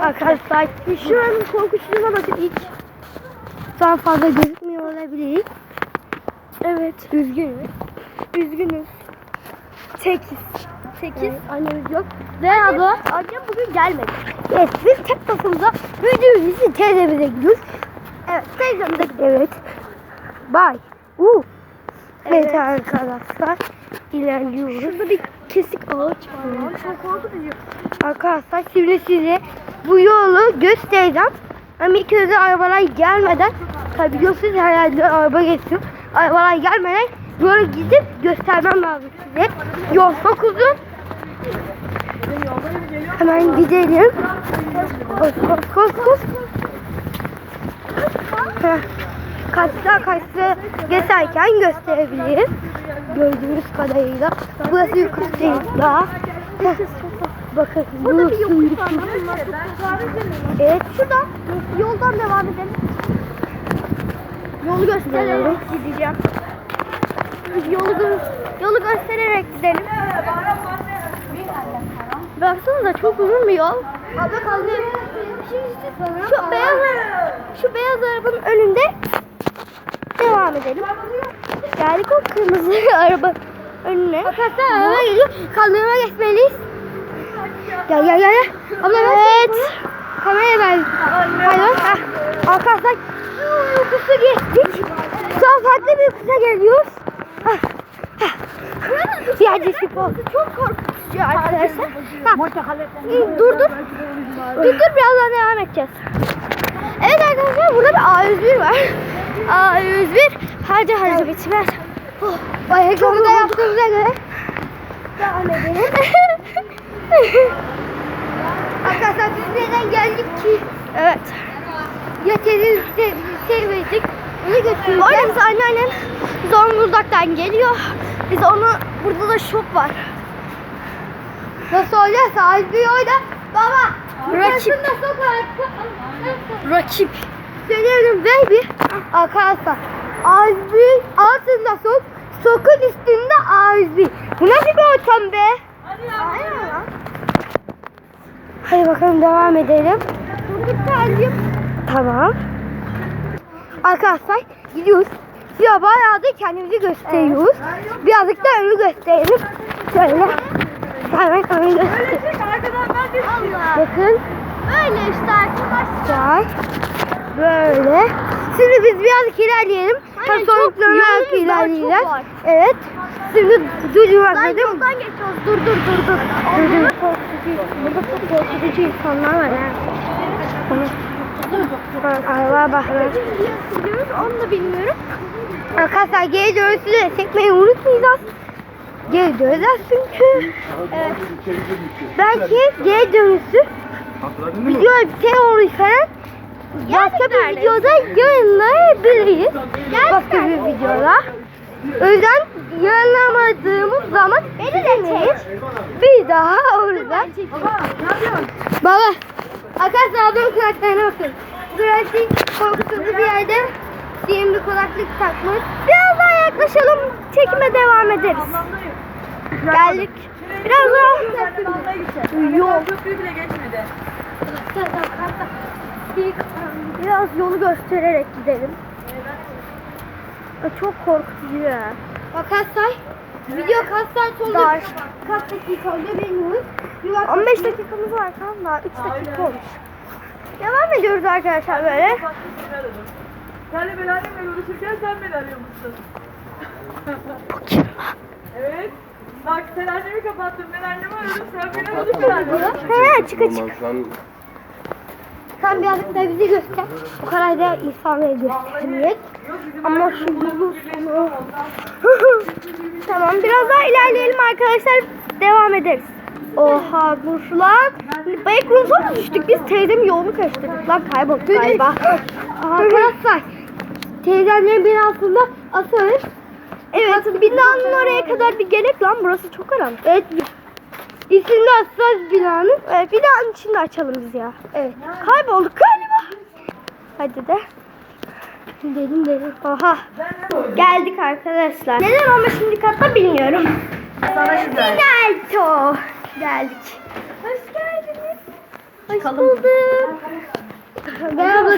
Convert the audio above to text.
Arkadaşlar şu an korkuşluğuna bakın ilk. Daha fazla gözükmüyor olabilir. Evet. Üzgünüz. Üzgünüz. Sekiz. Sekiz. annemiz yok. Ve abla. Annem bugün gelmedi. Evet biz tek başımıza videoyu teyzemize gidiyoruz. Evet teyzemize gidiyoruz. Evet. Bye. Uh. Evet. arkadaşlar ilerliyoruz. Şurada bir kesik ağaç var. Çok korkutucu. Arkadaşlar şimdi size bu yolu göstereceğim. Ama ilk önce arabalar gelmeden tabi biliyorsunuz herhalde araba geçiyor. Arabalar gelmeden yola gidip göstermem lazım size. Yol çok uzun. Hemen gidelim. Koş koş koş koş. Kaçta kaçta geçerken gösterebiliriz. Gördüğünüz kadarıyla. Burası yukarıdayız daha. Heh. Bakın burası yokuş yukarı. Evet şuradan yoldan devam edelim. Yolu göstererek gideceğim. Yolu, yolu göstererek gidelim. Baksanıza çok uzun bir yol. Abla kaldı. Şu beyaz, şu beyaz arabanın önünde devam edelim. Geldik o kırmızı araba önüne. Arkadaşlar araba geliyor. Kaldırıma geçmeliyiz. Gel gel gel. Abla evet. Kameraya. Hayır. Heh. Arkadaşlar yokusu geçtik. Şu an farklı bir yokusa geliyoruz. Heh. Heh. Yerde spor. Çok korkutucu arkadaşlar. Ha. Dur dur. Dur dur birazdan devam edeceğiz. Evet arkadaşlar burada bir A101 var. A101 harca harca bitmez. Oh, ayakkabı da yaptığımıza göre devam edelim. Arkadaşlar biz neden geldik ki? Evet. Teyze sevmedik. Onu götürdük. Orada biz anneannem Zonguldak'tan geliyor. Biz onu burada da şop var. Nasıl olacaksa az bir oyda baba. Rakip. Rakip. Söylüyorum baby. Arkadaşlar bir altında sok. Sokun üstünde bir. Bu nasıl bir ortam be? Aynen lan. Hadi bakalım devam edelim. Tamam. Arkadaşlar gidiyoruz. Ya bayağı da kendimizi gösteriyoruz. Birazcık da önü gösterelim. Şöyle. Hemen önü gösterelim. Bakın. Öyle işte arkadaşlar. Böyle. Şimdi biz birazcık ilerleyelim. Aynen, Hem çok var. Evet. Şimdi durdurak dedim. yoldan geçiyoruz. Dur dur dur dur. Çok korkutucu, burada çok korkutucu insanlar var ha. Araba. Gidiyoruz onu da bilmiyorum. Arkadaşlar geri dönüşü çekmeyi unutmayacağız. Geri döneceğiz çünkü. Evet. Belki geri dönüşü video bir şey olursa başka bir videoda yayınlayabiliriz. Başka bir videoda. O yüzden yayınlamadığımız zaman çek. Bir daha orada. Baba. Arkadaşlar ablamın kulaklarına bakın. Burası korkusuz bir yerde sihirli kulaklık takmış. Biraz daha yaklaşalım. Çekime devam ederiz. Geldik. Biraz daha. Yok. Köprüyü bile geçmedi. Biraz yolu göstererek gidelim. Çok korkutucu ya. Bak kaç say? Video kaç saat oldu? Dar. Kaç dakika oldu bilmiyoruz. 15 dakikamız var tamam daha 3 dakika olmuş. Devam ediyoruz arkadaşlar böyle. Senle ben annemle uğraşırken sen beni arıyormuşsun. evet. Bak sen annemi kapattın ben annemi aradım sen beni arıyorsun. He çık açık. Birazcık da bizi göster. O kadar da insanları göstermeyek. Ama şimdi bu sonu. tamam biraz daha ilerleyelim arkadaşlar. Devam ederiz. Oha dur lan. Backrooms'a mı düştük? Biz teyzemin yolunu karıştırdık lan kaybolduk galiba. Arkadaşlar teyzemlerin binasında asarız. Evet binanın oraya kadar bir gerek lan burası çok karanlık. Evet İçinde açacağız binanın. Evet, binanın içinde açalım biz ya. Evet. Kaybolduk galiba. Hadi de. Dedim dedim. Oha. Geldik arkadaşlar. Neden 15. katta bilmiyorum. Sana şimdi. Finalto. Geldik. Hoş geldiniz. Hoş bulduk. Merhaba.